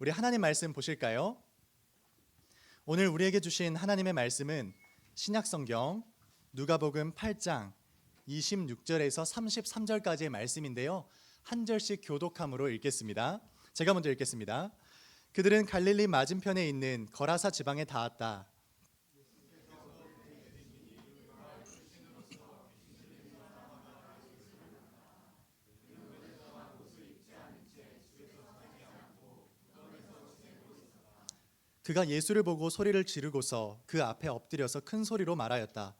우리 하나님 말씀 보실까요? 오늘 우리에게 주신 하나님의 말씀은 신약 성경 누가복음 8장 26절에서 33절까지의 말씀인데요. 한 절씩 교독함으로 읽겠습니다. 제가 먼저 읽겠습니다. 그들은 갈릴리 맞은편에 있는 거라사 지방에 닿았다. 그가 예수를 보고 소리를 지르고서 그 앞에 엎드려서 큰 소리로 말하였다.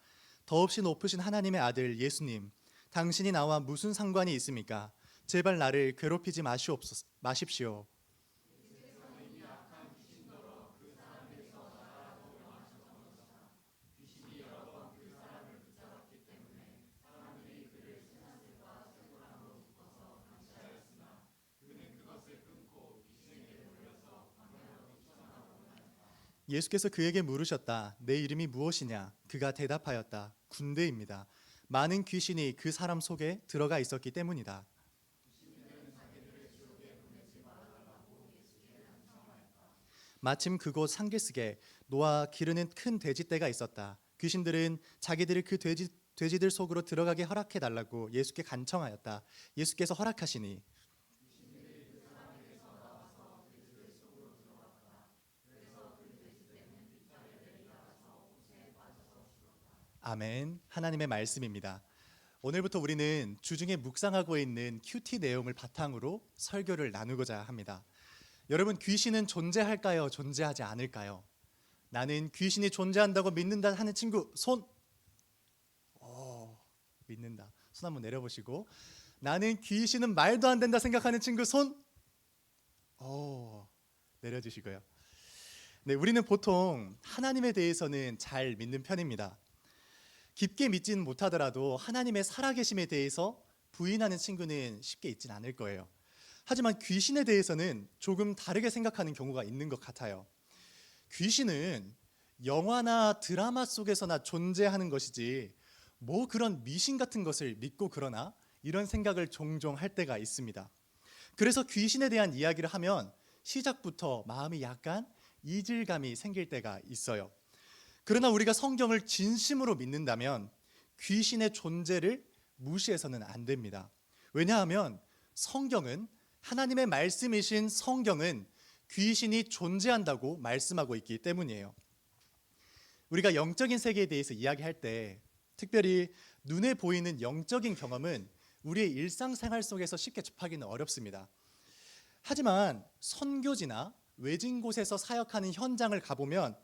더없이 높으신 하나님의 아들 예수님, 당신이 나와 무슨 상관이 있습니까? 제발 나를 괴롭히지 마시옵소, 마십시오. 예수께서 그에게 물으셨다. 내 이름이 무엇이냐? 그가 대답하였다. 군대입니다. 많은 귀신이 그 사람 속에 들어가 있었기 때문이다. 마침 그곳 상기스게 노아 기르는 큰 돼지떼가 있었다. 귀신들은 자기들이 그 돼지 돼지들 속으로 들어가게 허락해 달라고 예수께 간청하였다. 예수께서 허락하시니 아멘. 하나님의 말씀입니다. 오늘부터 우리는 주중에 묵상하고 있는 큐티 내용을 바탕으로 설교를 나누고자 합니다. 여러분 귀신은 존재할까요? 존재하지 않을까요? 나는 귀신이 존재한다고 믿는다 하는 친구 손. 오, 믿는다. 손 한번 내려보시고 나는 귀신은 말도 안 된다 생각하는 친구 손. 오, 내려주시고요. 네, 우리는 보통 하나님에 대해서는 잘 믿는 편입니다. 깊게 믿지는 못하더라도 하나님의 살아계심에 대해서 부인하는 친구는 쉽게 있진 않을 거예요. 하지만 귀신에 대해서는 조금 다르게 생각하는 경우가 있는 것 같아요. 귀신은 영화나 드라마 속에서나 존재하는 것이지 뭐 그런 미신 같은 것을 믿고 그러나 이런 생각을 종종 할 때가 있습니다. 그래서 귀신에 대한 이야기를 하면 시작부터 마음이 약간 이질감이 생길 때가 있어요. 그러나 우리가 성경을 진심으로 믿는다면 귀신의 존재를 무시해서는 안 됩니다. 왜냐하면 성경은 하나님의 말씀이신 성경은 귀신이 존재한다고 말씀하고 있기 때문이에요. 우리가 영적인 세계에 대해서 이야기할 때 특별히 눈에 보이는 영적인 경험은 우리의 일상생활 속에서 쉽게 접하기는 어렵습니다. 하지만 선교지나 외진 곳에서 사역하는 현장을 가보면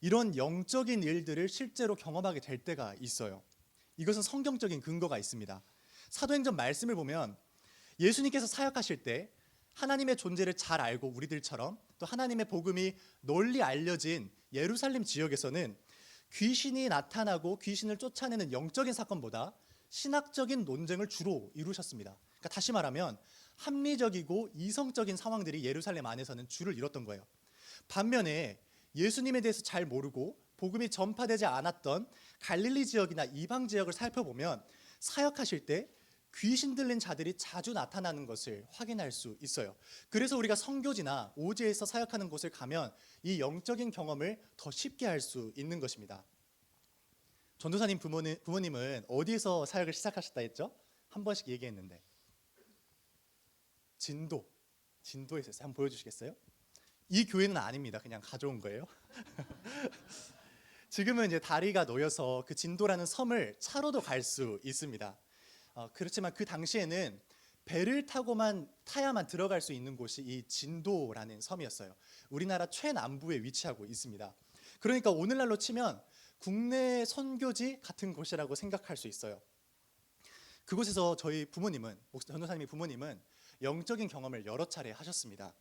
이런 영적인 일들을 실제로 경험하게 될 때가 있어요. 이것은 성경적인 근거가 있습니다. 사도행전 말씀을 보면 예수님께서 사역하실 때 하나님의 존재를 잘 알고 우리들처럼 또 하나님의 복음이 널리 알려진 예루살렘 지역에서는 귀신이 나타나고 귀신을 쫓아내는 영적인 사건보다 신학적인 논쟁을 주로 이루셨습니다. 그러니까 다시 말하면 합리적이고 이성적인 상황들이 예루살렘 안에서는 주를 이뤘던 거예요. 반면에 예수님에 대해서 잘 모르고 복음이 전파되지 않았던 갈릴리 지역이나 이방 지역을 살펴보면 사역하실 때 귀신 들린 자들이 자주 나타나는 것을 확인할 수 있어요. 그래서 우리가 성교지나 오지에서 사역하는 곳을 가면 이 영적인 경험을 더 쉽게 할 수 있는 것입니다. 전도사님 부모님, 부모님은 어디에서 사역을 시작하셨다 했죠? 한 번씩 얘기했는데 진도, 진도에서. 한번 보여주시겠어요? 이 교회는 아닙니다. 그냥 가져온 거예요. 지금은 이제 다리가 놓여서 그 진도라는 섬을 차로도 갈 수 있습니다. 어, 그렇지만 그 당시에는 배를 타고만 타야만 들어갈 수 있는 곳이 이 진도라는 섬이었어요. 우리나라 최남부에 위치하고 있습니다. 그러니까 오늘날로 치면 국내 선교지 같은 곳이라고 생각할 수 있어요. 그곳에서 저희 부모님은 전도사님의 부모님은 영적인 경험을 여러 차례 하셨습니다.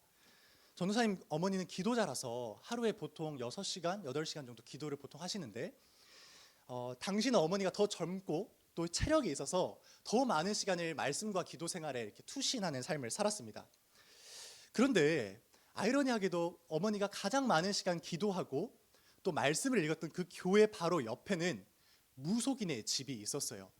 전도사님 어머니는 기도자라서 하루에 보통 6시간, 8시간 정도 기도를 보통 하시는데 어, 당신은 어머니가 더 젊고 또 체력이 있어서 더 많은 시간을 말씀과 기도 생활에 이렇게 투신하는 삶을 살았습니다. 그런데 아이러니하게도 어머니가 가장 많은 시간 기도하고 또 말씀을 읽었던 그 교회 바로 옆에는 무속인의 집이 있었어요.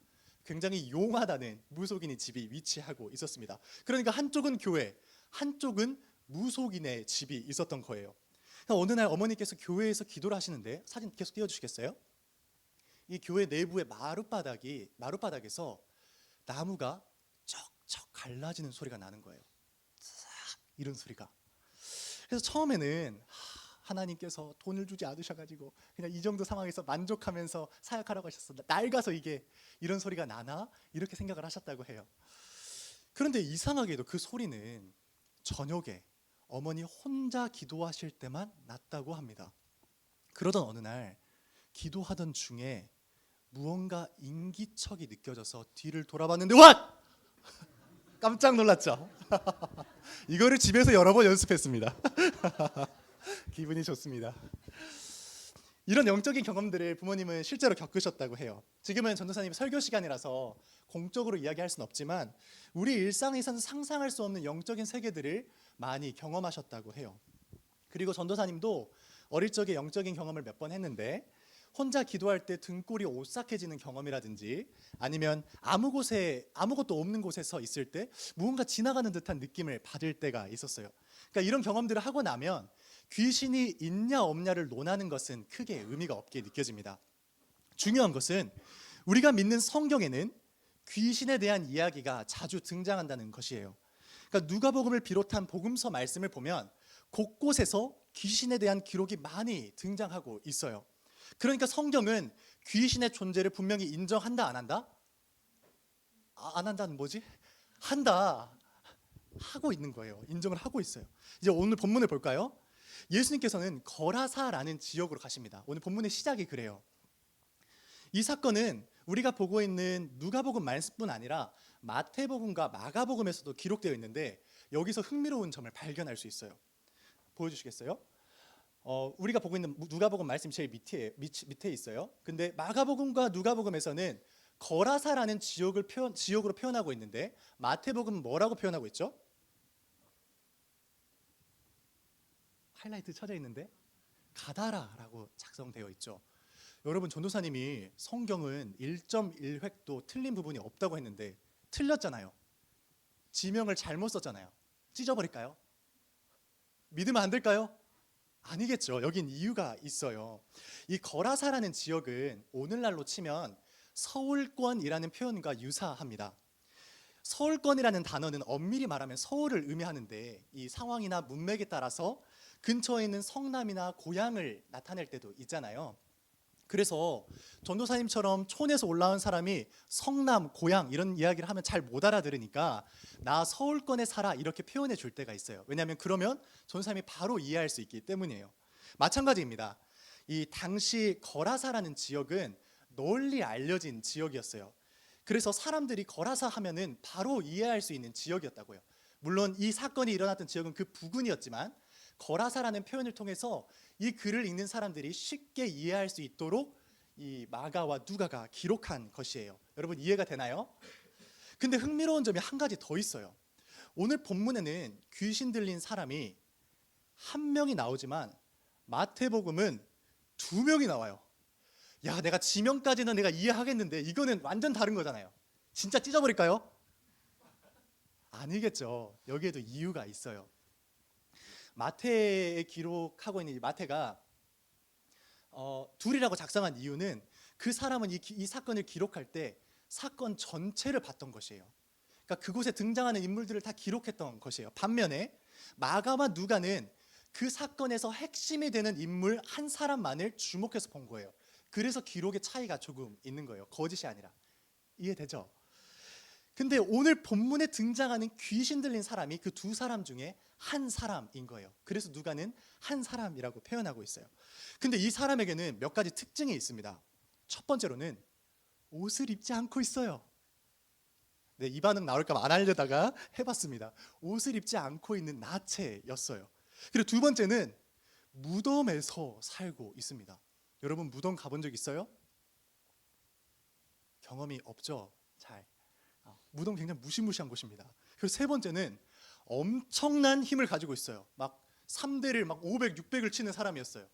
굉장히 용하다는 무속인의 집이 위치하고 있었습니다. 그러니까 한쪽은 교회, 한쪽은 무속인의 집이 있었던 거예요. 어느 날 어머니께서 교회에서 기도를 하시는데 사진 계속 띄워주시겠어요? 이 교회 내부의 마룻바닥이 마룻바닥에서 나무가 쩍쩍 갈라지는 소리가 나는 거예요. 싹 이런 소리가. 그래서 처음에는 하, 하나님께서 돈을 주지 않으셔가지고 그냥 이 정도 상황에서 만족하면서 사역하라고 하셨어. 낡아서 이게 이런 소리가 나나 이렇게 생각을 하셨다고 해요. 그런데 이상하게도 그 소리는 저녁에 어머니 혼자 기도하실 때만 났다고 합니다. 그러던 어느 날 기도하던 중에 무언가 인기척이 느껴져서 뒤를 돌아봤는데 와! 깜짝 놀랐죠. 이거를 집에서 여러 번 연습했습니다. 기분이 좋습니다. 이런 영적인 경험들을 부모님은 실제로 겪으셨다고 해요. 지금은 전도사님 설교 시간이라서 공적으로 이야기할 수는 없지만 우리 일상에서는 상상할 수 없는 영적인 세계들을 많이 경험하셨다고 해요. 그리고 전도사님도 어릴 적에 영적인 경험을 몇 번 했는데 혼자 기도할 때 등골이 오싹해지는 경험이라든지 아니면 아무 곳에 아무것도 없는 곳에서 있을 때 무언가 지나가는 듯한 느낌을 받을 때가 있었어요. 그러니까 이런 경험들을 하고 나면 귀신이 있냐 없냐를 논하는 것은 크게 의미가 없게 느껴집니다. 중요한 것은 우리가 믿는 성경에는 귀신에 대한 이야기가 자주 등장한다는 것이에요. 그러니까 누가복음을 비롯한 복음서 말씀을 보면 곳곳에서 귀신에 대한 기록이 많이 등장하고 있어요. 그러니까 성경은 귀신의 존재를 분명히 인정한다 안 한다? 아, 안 한다는 뭐지? 한다. 하고 있는 거예요. 인정을 하고 있어요. 이제 오늘 본문을 볼까요? 예수님께서는 거라사라는 지역으로 가십니다. 오늘 본문의 시작이 그래요. 이 사건은 우리가 보고 있는 누가복음 말씀뿐 아니라 마태복음과 마가복음에서도 기록되어 있는데 여기서 흥미로운 점을 발견할 수 있어요. 보여주시겠어요? 어, 우리가 보고 있는 누가복음 말씀 제일 밑에 밑, 밑에 있어요. 근데 마가복음과 누가복음에서는 거라사라는 지역을 표현, 지역으로 표현하고 있는데 마태복음은 뭐라고 표현하고 있죠? 하이라이트 쳐져 있는데 가다라라고 작성되어 있죠. 여러분 전도사님이 성경은 1.1획도 틀린 부분이 없다고 했는데 틀렸잖아요. 지명을 잘못 썼잖아요. 찢어버릴까요? 믿으면 안 될까요? 아니겠죠. 여긴 이유가 있어요. 이 거라사라는 지역은 오늘날로 치면 서울권이라는 표현과 유사합니다. 서울권이라는 단어는 엄밀히 말하면 서울을 의미하는데 이 상황이나 문맥에 따라서 근처에 있는 성남이나 고향을 나타낼 때도 있잖아요. 그래서 전도사님처럼 촌에서 올라온 사람이 성남, 고향 이런 이야기를 하면 잘 못 알아들으니까 나 서울권에 살아 이렇게 표현해 줄 때가 있어요. 왜냐하면 그러면 전도사님이 바로 이해할 수 있기 때문이에요. 마찬가지입니다. 이 당시 거라사라는 지역은 널리 알려진 지역이었어요. 그래서 사람들이 거라사 하면은 바로 이해할 수 있는 지역이었다고요. 물론 이 사건이 일어났던 지역은 그 부근이었지만 거라사라는 표현을 통해서 이 글을 읽는 사람들이 쉽게 이해할 수 있도록 이 마가와 누가가 기록한 것이에요. 여러분 이해가 되나요? 근데 흥미로운 점이 한 가지 더 있어요. 오늘 본문에는 귀신 들린 사람이 한 명이 나오지만 마태복음은 두 명이 나와요. 야, 내가 지명까지는 내가 이해하겠는데 이거는 완전 다른 거잖아요. 진짜 찢어버릴까요? 아니겠죠. 여기에도 이유가 있어요. 마태에 기록하고 있는 이 마태가 어, 둘이라고 작성한 이유는 그 사람은 이, 기- 이 사건을 기록할 때 사건 전체를 봤던 것이에요. 그러니까 그곳에 등장하는 인물들을 다 기록했던 것이에요. 반면에 마가와 누가는 그 사건에서 핵심이 되는 인물 한 사람만을 주목해서 본 거예요. 그래서 기록의 차이가 조금 있는 거예요. 거짓이 아니라. 이해되죠? 근데 오늘 본문에 등장하는 귀신 들린 사람이 그 두 사람 중에 한 사람인 거예요. 그래서 누가는 한 사람이라고 표현하고 있어요. 근데 이 사람에게는 몇 가지 특징이 있습니다. 첫 번째로는 옷을 입지 않고 있어요. 네, 이 반응 나올까 안 하려다가 해봤습니다. 옷을 입지 않고 있는 나체였어요. 그리고 두 번째는 무덤에서 살고 있습니다. 여러분 무덤 가본 적 있어요? 경험이 없죠. 무덤 굉장히 무시무시한 곳입니다. 그리고 세 번째는 엄청난 힘을 가지고 있어요. 막 3대를 막 500, 600을 치는 사람이었어요.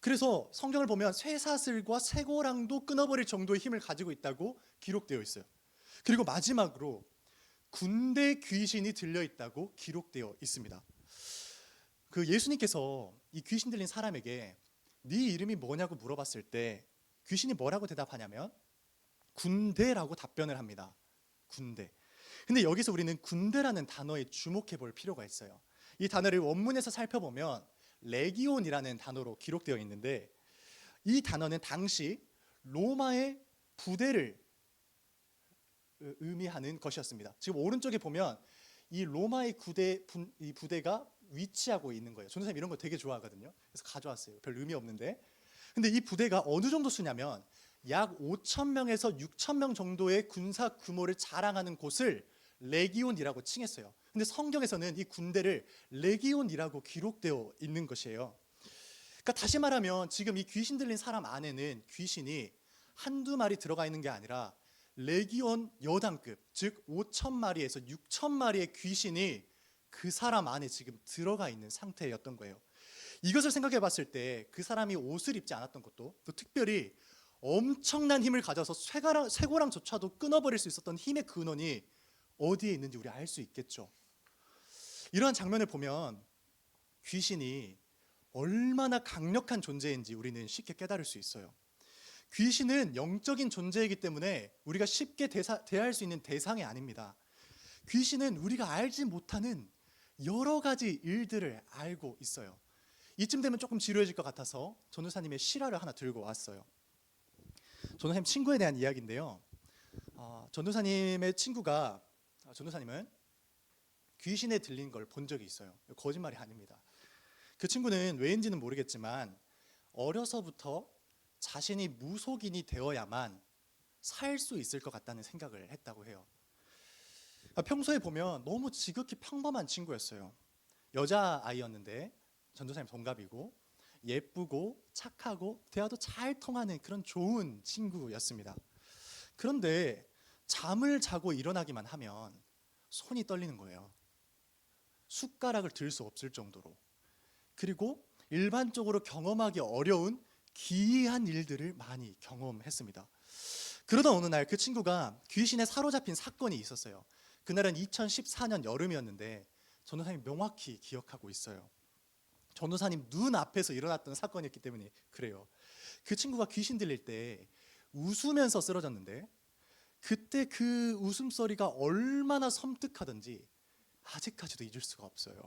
그래서 성경을 보면 쇠사슬과 쇠고랑도 끊어버릴 정도의 힘을 가지고 있다고 기록되어 있어요. 그리고 마지막으로 군대 귀신이 들려 있다고 기록되어 있습니다. 그 예수님께서 이 귀신 들린 사람에게 네 이름이 뭐냐고 물어봤을 때 귀신이 뭐라고 대답하냐면 군대라고 답변을 합니다. 군대. 근데 여기서 우리는 군대라는 단어에 주목해 볼 필요가 있어요. 이 단어를 원문에서 살펴보면 레기온이라는 단어로 기록되어 있는데 이 단어는 당시 로마의 부대를 의- 의미하는 것이었습니다. 지금 오른쪽에 보면 이 로마의 부대 분- 이 부대가 위치하고 있는 거예요. 전도사님 이런 거 되게 좋아하거든요. 그래서 가져왔어요. 별 의미 없는데. 근데 이 부대가 어느 정도 수냐면 약 5천 명에서 6천 명 정도의 군사 규모를 자랑하는 곳을 레기온이라고 칭했어요. 근데 성경에서는 이 군대를 레기온이라고 기록되어 있는 것이에요. 그러니까 다시 말하면 지금 이 귀신 들린 사람 안에는 귀신이 한두 마리 들어가 있는 게 아니라 레기온 여단급 즉 5천 마리에서 6천 마리의 귀신이 그 사람 안에 지금 들어가 있는 상태였던 거예요. 이것을 생각해 봤을 때 그 사람이 옷을 입지 않았던 것도 또 특별히 엄청난 힘을 가져서 쇠가랑, 쇠고랑조차도 끊어버릴 수 있었던 힘의 근원이 어디에 있는지 우리 알 수 있겠죠. 이러한 장면을 보면 귀신이 얼마나 강력한 존재인지 우리는 쉽게 깨달을 수 있어요. 귀신은 영적인 존재이기 때문에 우리가 쉽게 대사, 대할 수 있는 대상이 아닙니다. 귀신은 우리가 알지 못하는 여러 가지 일들을 알고 있어요. 이쯤 되면 조금 지루해질 것 같아서 전도사님의 실화를 하나 들고 왔어요. 전도사님 친구에 대한 이야기인데요. 어, 전도사님의 친구가 아, 전도사님은 귀신에 들린 걸 본 적이 있어요. 거짓말이 아닙니다. 그 친구는 왜인지는 모르겠지만 어려서부터 자신이 무속인이 되어야만 살 수 있을 것 같다는 생각을 했다고 해요. 아, 평소에 보면 너무 지극히 평범한 친구였어요. 여자 아이였는데 전도사님 동갑이고 예쁘고 착하고 대화도 잘 통하는 그런 좋은 친구였습니다. 그런데 잠을 자고 일어나기만 하면 손이 떨리는 거예요. 숟가락을 들 수 없을 정도로. 그리고 일반적으로 경험하기 어려운 기이한 일들을 많이 경험했습니다. 그러던 어느 날 그 친구가 귀신에 사로잡힌 사건이 있었어요. 그날은 2014년 여름이었는데 전도사님 명확히 기억하고 있어요. 전도사님 눈 앞에서 일어났던 사건이었기 때문에 그래요. 그 친구가 귀신 들릴 때 웃으면서 쓰러졌는데 그때 그 웃음소리가 얼마나 섬뜩하던지 아직까지도 잊을 수가 없어요.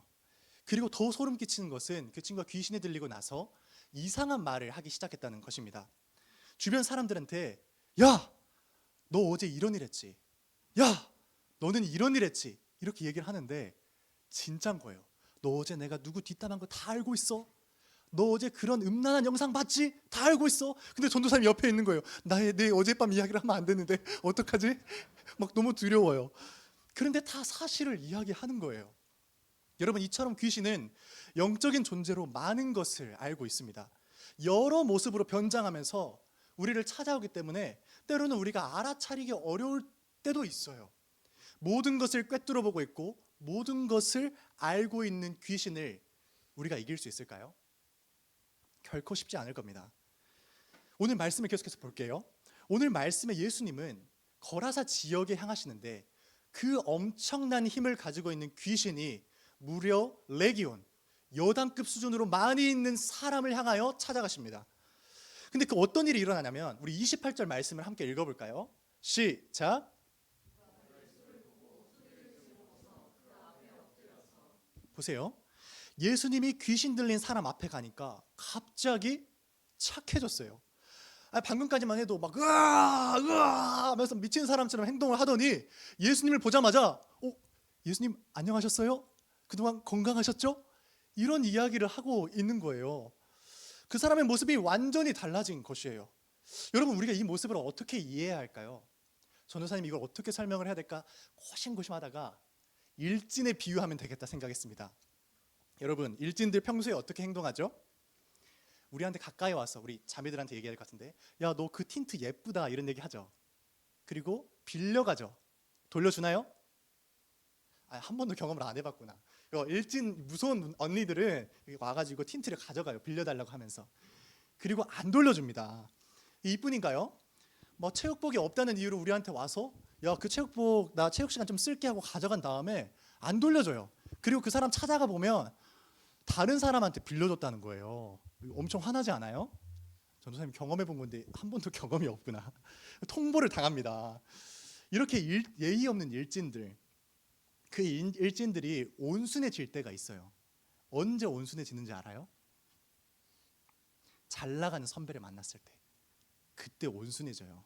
그리고 더 소름 끼치는 것은 그 친구가 귀신에 들리고 나서 이상한 말을 하기 시작했다는 것입니다. 주변 사람들한테 야, 너 어제 이런 일 했지. 야, 너는 이런 일 했지. 이렇게 얘기를 하는데 진짠 거예요. 너 어제 내가 누구 뒷담한 거 다 알고 있어. 너 어제 그런 음란한 영상 봤지? 다 알고 있어. 근데 전도사님 옆에 있는 거예요. 나의 내 어젯밤 이야기를 하면 안 되는데 어떡하지? 막 너무 두려워요. 그런데 다 사실을 이야기하는 거예요. 여러분 이처럼 귀신은 영적인 존재로 많은 것을 알고 있습니다. 여러 모습으로 변장하면서 우리를 찾아오기 때문에 때로는 우리가 알아차리기 어려울 때도 있어요. 모든 것을 꿰뚫어 보고 있고 모든 것을 알고 있는 귀신을 우리가 이길 수 있을까요? 결코 쉽지 않을 겁니다. 오늘 말씀을 계속해서 볼게요. 오늘 말씀에 예수님은 거라사 지역에 향하시는데 그 엄청난 힘을 가지고 있는 귀신이 무려 레기온 여단급 수준으로 많이 있는 사람을 향하여 찾아가십니다. 근데 그 어떤 일이 일어나냐면 우리 28절 말씀을 함께 읽어볼까요? 시작. 보세요. 예수님이 귀신 들린 사람 앞에 가니까 갑자기 착해졌어요. 아, 방금까지만 해도 막 으아 으아 하면서 미친 사람처럼 행동을 하더니 예수님을 보자마자 어 예수님 안녕하셨어요? 그동안 건강하셨죠? 이런 이야기를 하고 있는 거예요. 그 사람의 모습이 완전히 달라진 것이에요. 여러분 우리가 이 모습을 어떻게 이해해야 할까요? 전도사님 이걸 어떻게 설명을 해야 될까 고심고심하다가 일진에 비유하면 되겠다 생각했습니다. 여러분 일진들 평소에 어떻게 행동하죠? 우리한테 가까이 와서 우리 자매들한테 얘기할 것 같은데 야 너 그 틴트 예쁘다 이런 얘기 하죠. 그리고 빌려가죠. 돌려주나요? 아, 한 번도 경험을 안 해봤구나. 이거 일진 무서운 언니들은 와가지고 틴트를 가져가요. 빌려달라고 하면서 그리고 안 돌려줍니다. 이뿐인가요? 뭐 체육복이 없다는 이유로 우리한테 와서 야 그 체육복 나 체육 시간 좀 쓸게 하고 가져간 다음에 안 돌려줘요. 그리고 그 사람 찾아가 보면 다른 사람한테 빌려줬다는 거예요. 엄청 화나지 않아요? 전도사님 경험해 본 건데 한 번도 경험이 없구나. 통보를 당합니다. 이렇게 일, 예의 없는 일진들, 그 일- 일진들이 온순해질 때가 있어요. 언제 온순해지는지 알아요? 잘 나가는 선배를 만났을 때, 그때 온순해져요.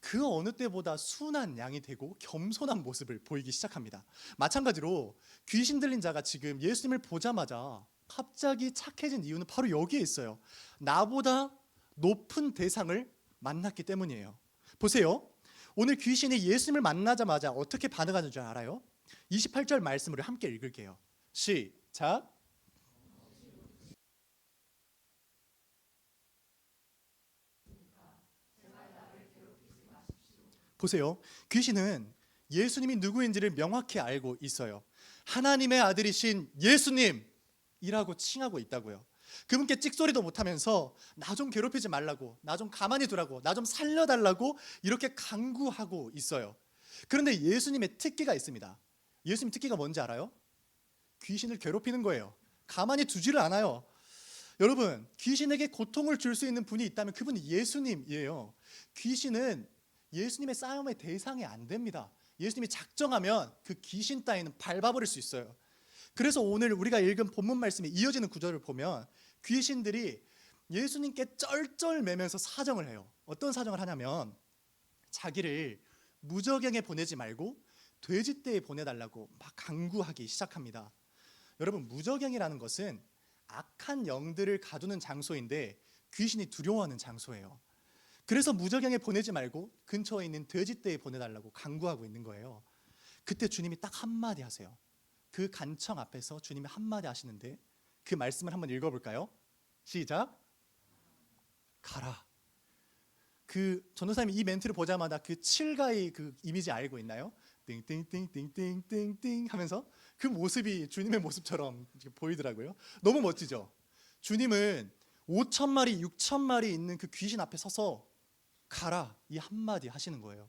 그 어느 때보다 순한 양이 되고 겸손한 모습을 보이기 시작합니다. 마찬가지로 귀신 들린 자가 지금 예수님을 보자마자 갑자기 착해진 이유는 바로 여기에 있어요. 나보다 높은 대상을 만났기 때문이에요. 보세요. 오늘 귀신이 예수님을 만나자마자 어떻게 반응하는 줄 알아요? 28절 말씀을 함께 읽을게요. 시작. 보세요. 귀신은 예수님이 누구인지를 명확히 알고 있어요. 하나님의 아들이신 예수님이라고 칭하고 있다고요. 그분께 찍소리도 못하면서 나 좀 괴롭히지 말라고, 나 좀 가만히 두라고, 나 좀 살려달라고 이렇게 강구하고 있어요. 그런데 예수님의 특기가 있습니다. 예수님 특기가 뭔지 알아요? 귀신을 괴롭히는 거예요. 가만히 두지를 않아요. 여러분, 귀신에게 고통을 줄 수 있는 분이 있다면 그분이 예수님이에요. 귀신은 예수님의 싸움의 대상이 안 됩니다. 예수님이 작정하면 그 귀신 따위는 밟아버릴 수 있어요. 그래서 오늘 우리가 읽은 본문 말씀에 이어지는 구절을 보면 귀신들이 예수님께 쩔쩔매면서 사정을 해요. 어떤 사정을 하냐면 자기를 무저갱에 보내지 말고 돼지떼에 보내달라고 막 강구하기 시작합니다. 여러분 무저갱이라는 것은 악한 영들을 가두는 장소인데 귀신이 두려워하는 장소예요. 그래서 무저갱에 보내지 말고 근처에 있는 돼지떼에 보내달라고 강구하고 있는 거예요. 그때 주님이 딱 한마디 하세요. 그 간청 앞에서 주님이 한마디 하시는데 그 말씀을 한번 읽어볼까요? 시작. 가라. 그 전도사님이 이 멘트를 보자마자 그 칠가의 그 이미지 알고 있나요? 띵띵띵띵띵띵띵 하면서 그 모습이 주님의 모습처럼 보이더라고요. 너무 멋지죠. 주님은 5천 마리, 6천 마리 있는 그 귀신 앞에 서서 가라 이 한마디 하시는 거예요.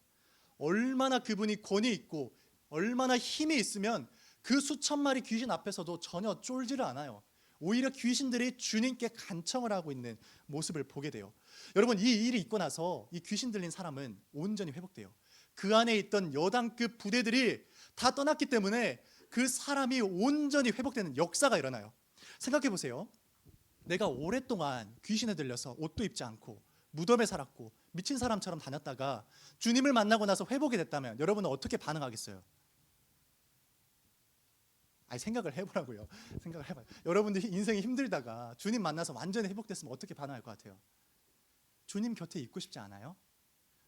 얼마나 그분이 권위 있고 얼마나 힘이 있으면 그 수천 마리 귀신 앞에서도 전혀 쫄지를 않아요. 오히려 귀신들이 주님께 간청을 하고 있는 모습을 보게 돼요. 여러분 이 일이 있고 나서 이 귀신 들린 사람은 온전히 회복돼요. 그 안에 있던 여당급 부대들이 다 떠났기 때문에 그 사람이 온전히 회복되는 역사가 일어나요. 생각해 보세요. 내가 오랫동안 귀신에 들려서 옷도 입지 않고 무덤에 살았고 미친 사람처럼 다녔다가 주님을 만나고 나서 회복이 됐다면 여러분은 어떻게 반응하겠어요? 아니 생각을 해보라고요. 생각을 해봐요. 여러분들 인생이 힘들다가 주님 만나서 완전히 회복됐으면 어떻게 반응할 것 같아요? 주님 곁에 있고 싶지 않아요?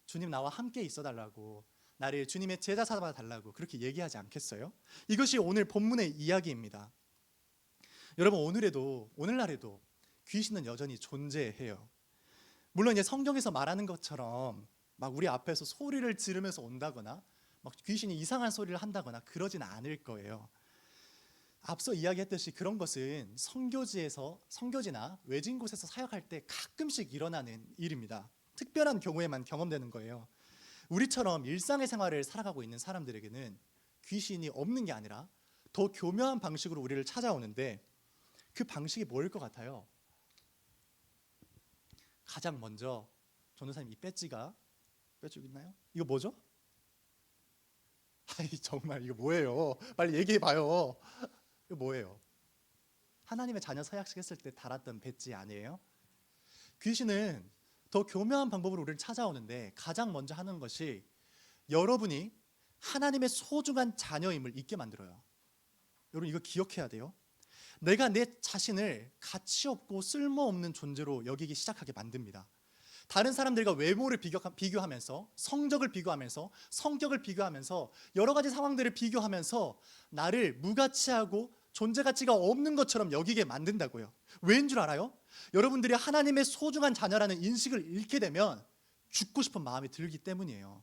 주님 나와 함께 있어달라고 나를 주님의 제자 삼아 달라고 그렇게 얘기하지 않겠어요? 이것이 오늘 본문의 이야기입니다. 여러분 오늘에도 오늘날에도 귀신은 여전히 존재해요. 물론 이제 성경에서 말하는 것처럼 막 우리 앞에서 소리를 지르면서 온다거나 막 귀신이 이상한 소리를 한다거나 그러진 않을 거예요. 앞서 이야기했듯이 그런 것은 성교지에서 성교지나 외진 곳에서 사역할 때 가끔씩 일어나는 일입니다. 특별한 경우에만 경험되는 거예요. 우리처럼 일상의 생활을 살아가고 있는 사람들에게는 귀신이 없는 게 아니라 더 교묘한 방식으로 우리를 찾아오는데 그 방식이 뭐일 것 같아요? 가장 먼저 전도사님 이 배지가 배지 있나요? 이거 뭐죠? 아이 정말 이거 뭐예요? 빨리 얘기해 봐요. 이거 뭐예요? 하나님의 자녀 서약식 했을 때 달았던 배지 아니에요? 귀신은 더 교묘한 방법으로 우리를 찾아오는데 가장 먼저 하는 것이 여러분이 하나님의 소중한 자녀임을 잊게 만들어요. 여러분 이거 기억해야 돼요. 내가 내 자신을 가치 없고 쓸모없는 존재로 여기기 시작하게 만듭니다. 다른 사람들과 외모를 비교, 비교하면서 성적을 비교하면서 성격을 비교하면서 여러 가지 상황들을 비교하면서 나를 무가치하고 존재 가치가 없는 것처럼 여기게 만든다고요. 왜인 줄 알아요? 여러분들이 하나님의 소중한 자녀라는 인식을 잃게 되면 죽고 싶은 마음이 들기 때문이에요.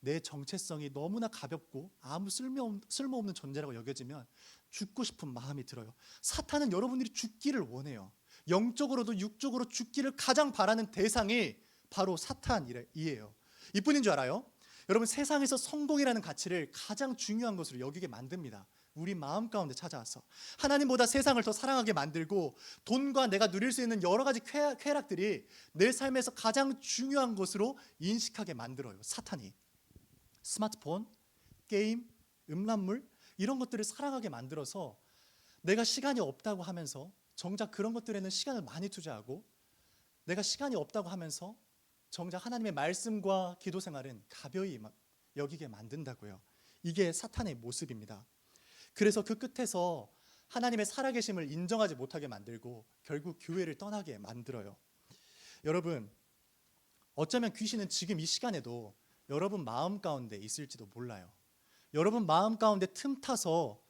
내 정체성이 너무나 가볍고 아무 쓸모, 쓸모없는 존재라고 여겨지면 죽고 싶은 마음이 들어요. 사탄은 여러분들이 죽기를 원해요. 영적으로도 육적으로 죽기를 가장 바라는 대상이 바로 사탄이에요. 이뿐인 줄 알아요? 여러분 세상에서 성공이라는 가치를 가장 중요한 것으로 여기게 만듭니다. 우리 마음 가운데 찾아와서 하나님보다 세상을 더 사랑하게 만들고 돈과 내가 누릴 수 있는 여러 가지 쾌- 쾌락들이 내 삶에서 가장 중요한 것으로 인식하게 만들어요. 사탄이 스마트폰, 게임, 음란물 이런 것들을 사랑하게 만들어서 내가 시간이 없다고 하면서 정작 그런 것들에는 시간을 많이 투자하고 내가 시간이 없다고 하면서 정작 하나님의 말씀과 기도 생활은 가벼이 막 여기게 만든다고요. 이게 사탄의 모습입니다. 그래서 그 끝에서 하나님의 살아계심을 인정하지 못하게 만들고 결국 교회를 떠나게 만들어요. 여러분, 어쩌면 귀신은 지금 이 시간에도 여러분 마음 가운데 있을지도 몰라요. 여러분 마음 가운데 틈타서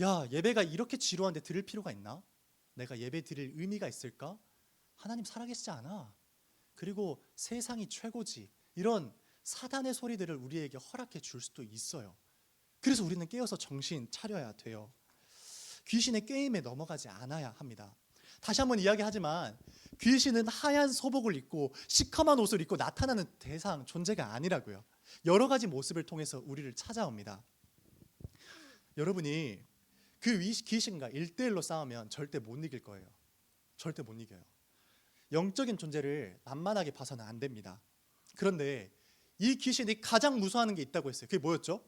야, 예배가 이렇게 지루한데 들을 필요가 있나? 내가 예배 드릴 의미가 있을까? 하나님 살아계시지 않아. 그리고 세상이 최고지. 이런 사단의 소리들을 우리에게 허락해 줄 수도 있어요. 그래서 우리는 깨어서 정신 차려야 돼요. 귀신의 게임에 넘어가지 않아야 합니다. 다시 한번 이야기하지만 귀신은 하얀 소복을 입고 시커먼 옷을 입고 나타나는 대상 존재가 아니라고요. 여러 가지 모습을 통해서 우리를 찾아옵니다. 여러분이 그 위- 귀신과 일대일로 싸우면 절대 못 이길 거예요. 절대 못 이겨요. 영적인 존재를 만만하게 봐서는 안 됩니다. 그런데 이 귀신이 가장 무서워하는 게 있다고 했어요. 그게 뭐였죠?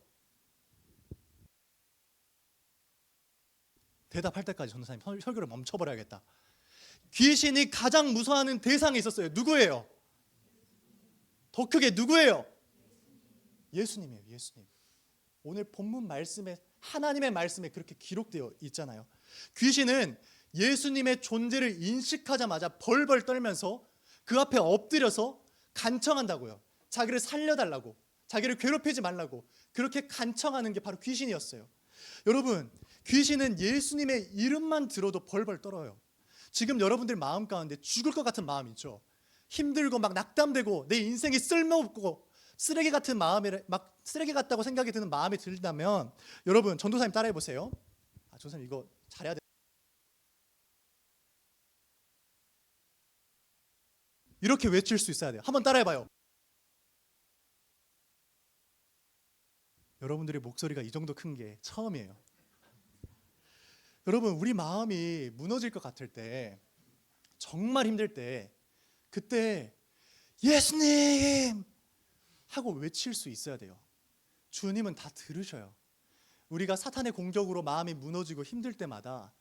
대답할 때까지 전도사님 설- 설교를 멈춰버려야겠다. 귀신이 가장 무서워하는 대상이 있었어요. 누구예요? 더 크게 누구예요? 예수님이에요. 예수님. 오늘 본문 말씀에 하나님의 말씀에 그렇게 기록되어 있잖아요. 귀신은 예수님의 존재를 인식하자마자 벌벌 떨면서 그 앞에 엎드려서 간청한다고요. 자기를 살려달라고, 자기를 괴롭히지 말라고 그렇게 간청하는 게 바로 귀신이었어요. 여러분, 귀신은 예수님의 이름만 들어도 벌벌 떨어요. 지금 여러분들 마음 가운데 죽을 것 같은 마음 있죠. 힘들고 막 낙담되고 내 인생이 쓸모없고 쓰레기 같은 마음에 막 쓰레기 같다고 생각이 드는 마음이 들다면 여러분 전도사님 따라해 보세요. 아, 전도사님 이거 잘해야 돼. 이렇게 외칠 수 있어야 돼요. 한번 따라해 봐요. 여러분들의 목소리가 이 정도 큰 게 처음이에요. 여러분, 우리 마음이 무너질 것 같을 때, 정말 힘들 때, 그때 예수님 하고 외칠 수 있어야 돼요. 주님은 다 들으셔요. 우리가 사탄의 공격으로 마음이 무너지고 힘들 때마다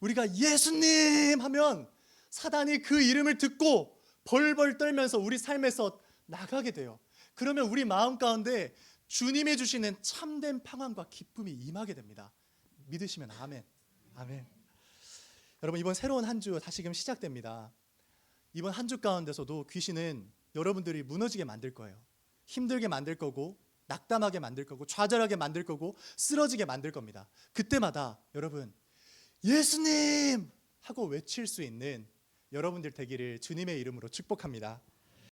우리가 예수님 하면 사단이 그 이름을 듣고 벌벌 떨면서 우리 삶에서 나가게 돼요. 그러면 우리 마음 가운데 주님이 주시는 참된 평안과 기쁨이 임하게 됩니다. 믿으시면 아멘. 아멘. 여러분 이번 새로운 한 주 다시금 시작됩니다. 이번 한 주 가운데서도 귀신은 여러분들이 무너지게 만들 거예요. 힘들게 만들 거고 낙담하게 만들 거고 좌절하게 만들 거고 쓰러지게 만들 겁니다. 그때마다 여러분 예수님 하고 외칠 수 있는 여러분들 되기를 주님의 이름으로 축복합니다.